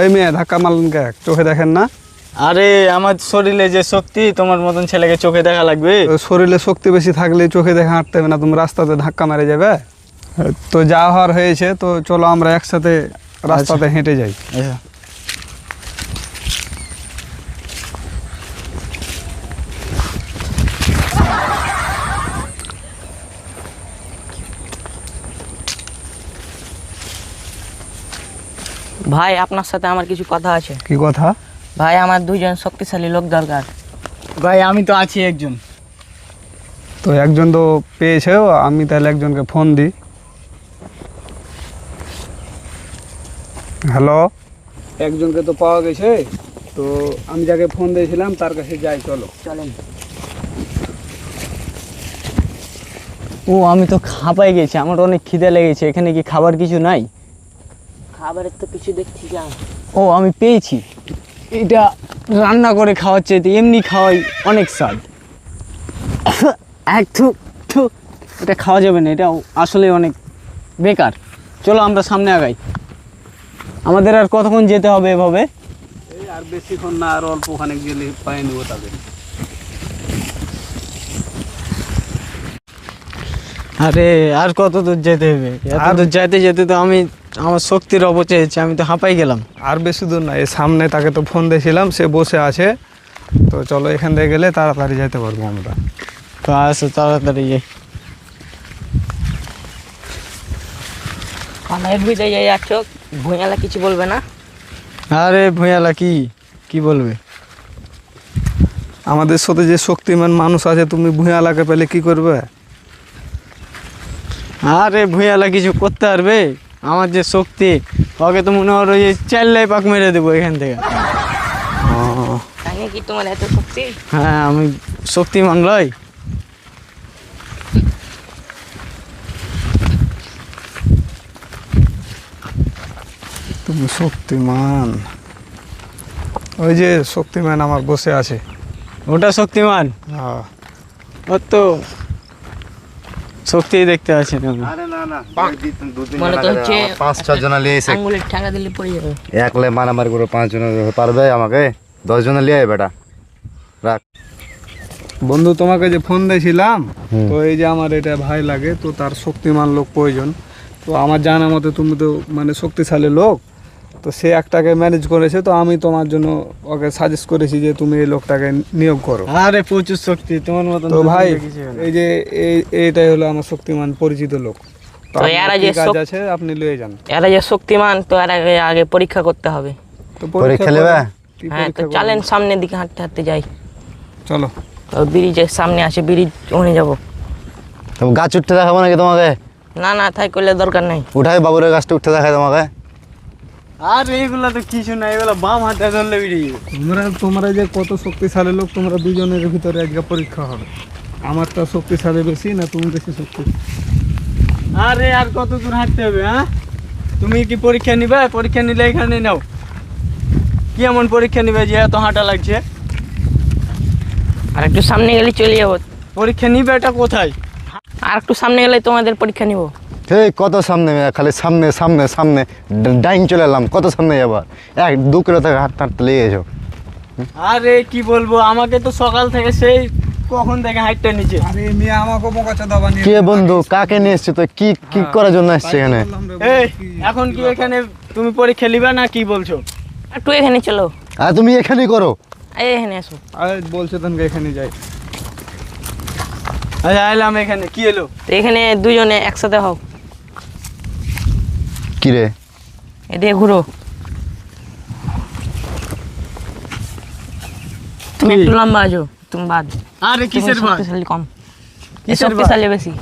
এই মেয়ে ধাক্কা মারলেন কে? চোখে দেখেন না? আরে আমার শরীরে যে শক্তি তোমার মতন ছেলেকে চোখে দেখা লাগবে। শরীরে শক্তি বেশি থাকলে চোখে দেখা হাঁটতে হবে না তুমি রাস্তাতে ধাক্কা মারে যাবে। তো যা হওয়ার হয়েছে তো চলো আমরা একসাথে রাস্তাতে হেঁটে যাই। ভাই আপনার সাথে আমার কিছু কথা আছে। কি কথা? ভাই আমার দুইজন শক্তিশালী লোক দরকার। ভাই আমি তো আছি একজন। তো একজন তো পেয়েছেও আমি তাহলে একজনকে ফোন দিই। হ্যালো? একজনকে তো পাওয়া গেছে তো আমি যাকে ফোন দিয়েছিলাম তার কাছে যাই চলো। চলেন। ও আমি তো খাপাই গেছি আমার অনেক খিদে লেগেছে এখানে কি খাবার কিছু নাই? খাবারের তো কিছু দেখছি যা ও আমি পেয়েছি। এটা রান্না করে খাওয়ার চাইতে এমনি খাওয়াই অনেক স্বাদ। এক থু থু এটা খাওয়া যাবে না এটা আসলে অনেক বেকার। চলো আমরা সামনে আগাই। আমাদের আর কতক্ষণ যেতে হবে এভাবে? আর বেশিক্ষণ না আর অল্প খানিক গেলে পায়ে নেব তাদের। আরে আর কত দূর যেতে হবে? এত আর- দূর যেতে যেতে তো আমি আমার শক্তির অপচয় হচ্ছে আমি তো হাঁপাই গেলাম। আর বেশি দূর না এই সামনে তাকে তো ফোন দিয়েছিলাম সে বসে আছে। তো চলো এখান থেকে গেলে তাড়াতাড়ি যেতে পারব আমরা। তো আসো তাড়াতাড়ি যাই। ভিতরে যাই ভুঁয়ালা কিছু বলবে না? আরে ভুঁয়ালা কি? কি বলবে? আমাদের সাথে যে শক্তিমান মানুষ আছে তুমি ভূঁয়ালাকে পেলে কি করবে? আরে ভুঁয়ালা কিছু করতে পারবে? আমার যে শক্তি ওকে তো মনে হয় ওই চাল্লাই পাক মেরে দেবো এখান থেকে। তাই কি তোমার এত শক্তি? হ্যাঁ আমি শক্তিমান লয় তুমি শক্তিমান। ওই যে শক্তিমান আমার বসে আছে। ওটা শক্তিমান? হ্যাঁ। ওর তো শক্তি দেখতে আছে না আরে না মনে তো হচ্ছে পাঁচ ছ জন লিয়ে এসে আঙ্গুলের ঠেঙ্গা দিলে পড়ে যাবে। একলে মারামারি করে পাঁচ জন পারবে আমাকে? দশ জন লিয়ে আয় বেটা। রাখ। বন্ধু তোমাকে যে ফোন দিয়েছিলাম তো এই যে আমার এটা ভাই লাগে তো তার শক্তিমান লোক প্রয়োজন। তো আমার জানা মতে তুমি তো মানে শক্তিশালী লোক। তো সে একটাকে ম্যানেজ করেছে তো আমি তোমার জন্য ওকে সাজেস্ট করেছি যে তুমি এই লোকটাকে নিয়োগ করো। আরে প্রচুর শক্তি তোমার মতন তো ভাই। এই যে এই এইটাই হলো আমার শক্তিমান পরিচিত লোক। তো এরা যে কাজ আছে? আপনি লয়ে যান। এরা যে শক্তিমান তো এর আগে আগে পরীক্ষা করতে হবে। তো পরীক্ষা নেবে? হ্যাঁ তো চলেন সামনের দিকে হাঁটতে হাঁটতে যাই। চলো। তো ব্রিজের সামনে আসে ব্রিজ ওখানে যাব। তো গাছ উঠতে দেখাবো নাকি তোমাকে? না না তাই করলে দরকার নাই। উঠাই বাবুরের গাছটা উঠতে দেখায় তোমাকে। আর এইগুলা তো কিছু না এগুলা বাম হাতে ধরলে বেরিয়ে তোমরা তোমরা যে কত শক্তিশালী লোক তোমরা দুজনের ভিতরে আজকে পরীক্ষা হবে। আমারটা শক্তিশালী বেশি না তুমি বেশি শক্তি? আরে আর কত দূর হাঁটতে হবে হ্যাঁ? তুমি কি পরীক্ষা নিবে? পরীক্ষা নিলে এখানে নাও। কি এমন পরীক্ষা নিবে যে এত হাঁটা লাগছে? আর একটু সামনে গেলে চলে যাব। পরীক্ষা নিবে এটা কোথায়? আর একটু সামনে গেলে তোমাদের পরীক্ষা নিব। সেই কত সামনে খালি সামনে সামনে সামনে ডাইন চলে এলাম কত সামনে যাবার এক দু কিলো থেকে হাঁটতে হাঁটতে লেগে এসো আরে কি বলব আমাকে তো সকাল থেকে সেই কখন থেকে হাইটটা নিচে। আরে মেয়ে আমাকে বোকাচা দাবা নিয়ে কে বন্ধু কাকে নিয়ে এসছো তো কি কি করার জন্য এসছে এখানে? এই এখন কি এখানে তুমি পরীক্ষা নিবে না কি বলছো? একটু এখানে চলো। আর তুমি এখানেই করো। এই এখানে আসো। আরে বলছে তনকে এখানে যাই। আচ্ছা এলাম এখানে কি এলো? এখানে দুজনে একসাথে হও। কি রে এদিকে ঘুরো। তুমি একটু লম্বা আছো তুমি বাদ। আরে কিসের শক্তিশালী কম। কিসের? শক্তিশালী বেশি।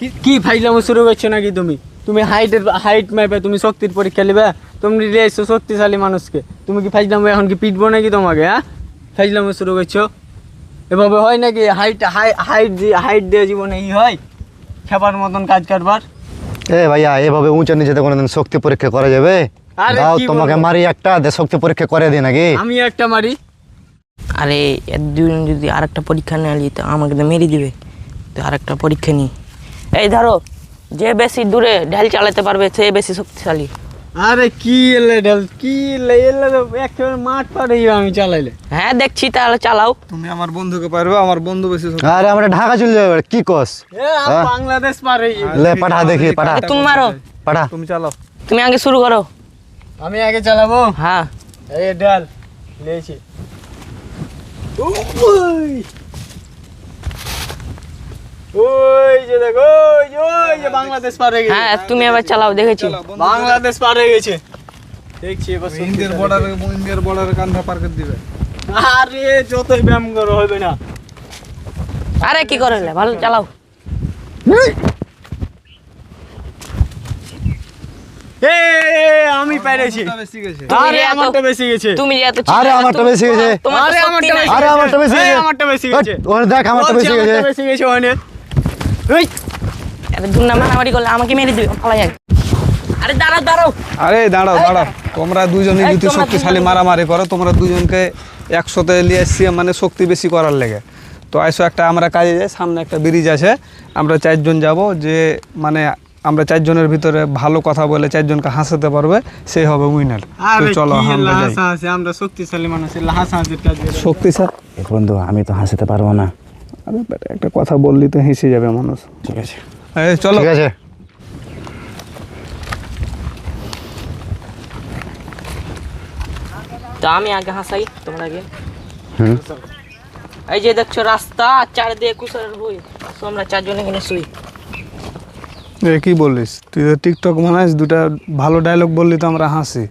কি- কি ফাইলামো শুরু করছ নাকি তুমি? তুমি হাইটের হাইট মাপে তুমি শক্তির পরীক্ষা নেবে তুমি নিয়ে শক্তিশালী মানুষকে। তুমি কি ফাইজলামো এখন কি পিটবো নাকি তোমাকে হ্যাঁ? ফাইজলামো শুরু করছ। এভাবে হয় নাকি হাইট হাইট দিয়ে হাইট দিয়ে জীবনে ই হয়? খেপার মতন কাজ কারবার? এ ভাইয়া এভাবে উঁচা নিচেতে কোনোদিন শক্তি পরীক্ষা করা যাবে? আরে দাও তোমাকে মারি একটা দে শক্তি পরীক্ষা করে দিই নাকি? আমি একটা মারি। আরে দুজন যদি আরেকটা পরীক্ষা নেওয়া তো আমাকে তো মেরে দিবে। তো আরেকটা পরীক্ষা নিই এই ধরো যে বেশি দূরে ঢাল চালাতে পারবে সে বেশি শক্তিশালী। আরে কি এলে ঢেল কি এলে এলে একেবারে মাঠ পাড়ে আমি চালাইলে। হ্যাঁ দেখছি তাহলে চালাও। তুমি আমার বন্ধুকে পারবে আমার বন্ধু বেশি আরে আমরা ঢাকা চলে যাবে কি কস? এ হ্যাঁ? বাংলাদেশ পারে লে পাঠা দেখি পাঠা। তুমি মারো। পাঠা। তুমি চালাও। তুমি আগে শুরু করো। আমি আগে চালাবো? হ্যাঁ। এই ঢাল লেছি। ওই ওই যে দেখো ওই যে ওই যে বাংলাদেশ পারে গেছে। হ্যাঁ তুমি এবার চালাও দেখেছি। বাংলাদেশ পারে গেছে। দেখছি এবার ইন্ডিয়ার চালাবে। ইন্ডিয়ার বর্ডারে কান্ধা পার করে দিবে। আরে যতই ব্যায়াম করো হবে না। আরে কি করে ভালো চালাও। আমি পেরেছি। আরে আমারটা বেশি গেছে। তুমি যে এত আরে আমারটা বেশি গেছে। আরে আমারটা বেশি আরে আমারটা বেশি গেছে। আমারটা বেশি গেছে ওখানে দেখ আমারটা বেশি গেছে। বেশি গেছে ওখানে এই, দুর্না মারামারি করলে আমাকে মেরে দিবে পালাই যাবে আরে দাঁড়াও দাঁড়াও। আরে দাঁড়াও দাঁড়াও। তোমরা দুজনে যদি শক্তিশালী মারামারি করো তোমরা দুজনকে একসাথে নিয়ে এসছি মানে শক্তি বেশি করার লেগে। তো আইসো একটা আমরা কাজে যাই সামনে একটা ব্রিজ আছে। আমরা চারজন যাব যে মানে আমরা চারজনের ভিতরে ভালো কথা বলে চারজনকে হাসাতে পারবে সেই হবে উইনার। তো চলো কি আমরা যাই। আমরা শক্তিশালী মানুষ শক্তিশালী বন্ধু আমি তো হাসাতে পারব না। আরে বেটা, একটা কথা বললি তো হেসে যাবে মানুষ। ঠিক আছে। এই চলো। ঠিক আছে। তো আমি আগে হাসাই তোমরা আগে। হুম। এই যে দেখছ রাস্তা আর চারিদিকে কুশলের বই তো আমরা চারজন এখানে শুই। এ কি বলিস? তুই তো টিকটক বানাইস দুটা ভালো ডায়লগ বললি তো আমরা হাসি।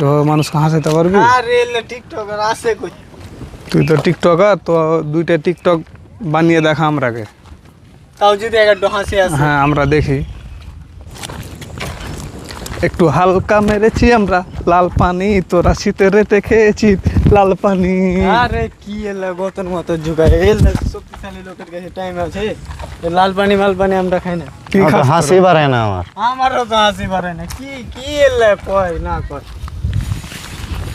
এভাবে মানুষকে হাসাতে পারবি? আরে টিকটকার আছে কই? তুই তো টিকটকার তো দুইটা টিকটক বানিয়ে দেখা আমরাকে তাও যদি একটু হাসি আসে। হ্যাঁ আমরা দেখি। একটু হালকা মেরেছি আমরা লাল পানি তোরা শীতের রেতে খেয়েছি লাল পানি। আরে কি এলে গতর মতো ঝুকায় এলে শক্তিশালী লোকের কাছে টাইম আছে লাল পানি মাল পানি আমরা খাই না। কি হাসি পারে না আমার। আমারও তো হাসি পারে না। কি কি এলে কয় না কয়।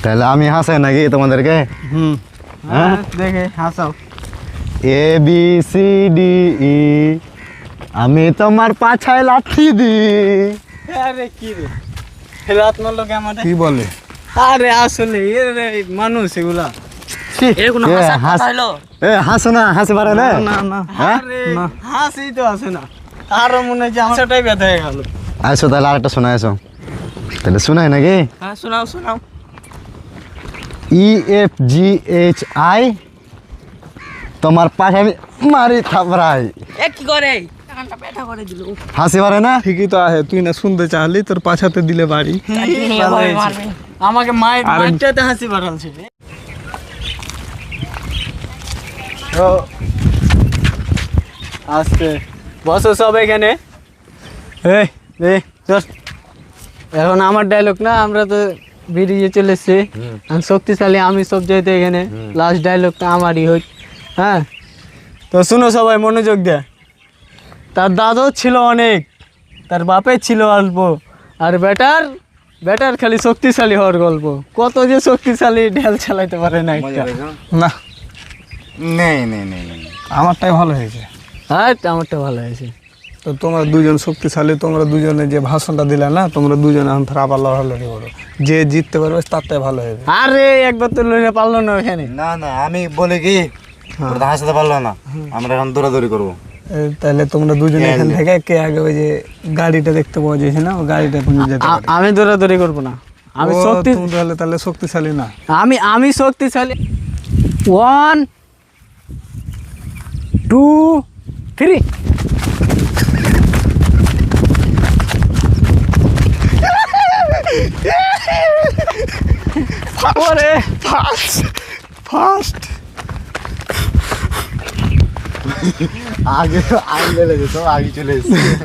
তাহলে আমি হাসাই নাকি তোমাদেরকে? হুম। হ্যাঁ? দেখে হাসাও। A B C D E আমি তোমার পাছায় লাথি দি আরে কি রে? রাত মারলো আমাদের? কি বলে? আরে আসলে রে মানুষ এগুলা। হাসা না হাসি পারে না? না না হ্যাঁ? না। হাসি তো আসে না। আরও মনে হচ্ছে ব্যথা হয়ে গেল। আসো তাহলে আরেকটা শোনা আসো। তাহলে শোনাই নাকি? হ্যাঁ শোনাও শোনাও। E F G H I তোমার পাশে আমি মারি থাপড়াই। এ কি করে? কানটা ব্যথা করে দিল। হাসি পারে না? ঠিকই তো আহে তুই না শুনতে চাহলি তোর পাছাতে দিলে বাড়ি। আমাকে মায়ের আরে- হাসি বাড়ালছে তো বসো সব এখানে। এই এখন আমার ডায়লগ না আমরা তো বেরিয়ে চলে এসছি আমি শক্তিশালী আমি সব জায়গাতে এখানে। লাস্ট ডায়লগটা আমারই হোক। হ্যাঁ। তো শুনো সবাই মনোযোগ দেয়। তার দাদু ছিল অনেক তার বাপের ছিল অল্প আর বেটার বেটার খালি শক্তিশালী হওয়ার গল্প। কত যে শক্তিশালী ঢেল চালাইতে পারে না একটা। না। নেই নেই নেই আমারটাই ভালো হয়েছে। হ্যাঁ আমারটা ভালো হয়েছে। তো তোমরা দুজন শক্তিশালী তোমরা দুজনে যে ভাষণটা দিলে না তোমরা দুজনে এখন ফের আবার লড়ালড়ি করো। যে জিততে পারবে তারটাই ভালো হবে আরে একবার তো লইলে পারল না ওখানে না না আমি বলি কি তোরা তো হাসতে পারল না। আমরা এখন দৌড়াদৌড়ি করব। তাহলে তোমরা দুজনে এখান থেকে কে আগে ওই যে গাড়িটা দেখতে পাওয়া যাচ্ছে না? ওই গাড়িটা তুমি যেতে আমি দৌড়াদৌড়ি করব না। আমি শক্তি তাহলে তাহলে শক্তিশালী না। আমি আমি শক্তিশালী। ওয়ান টু থ্রি ওরে। ফার্স্ট ফার্স্ট আগে আগে লেগেছে আগে চলে এসেছে।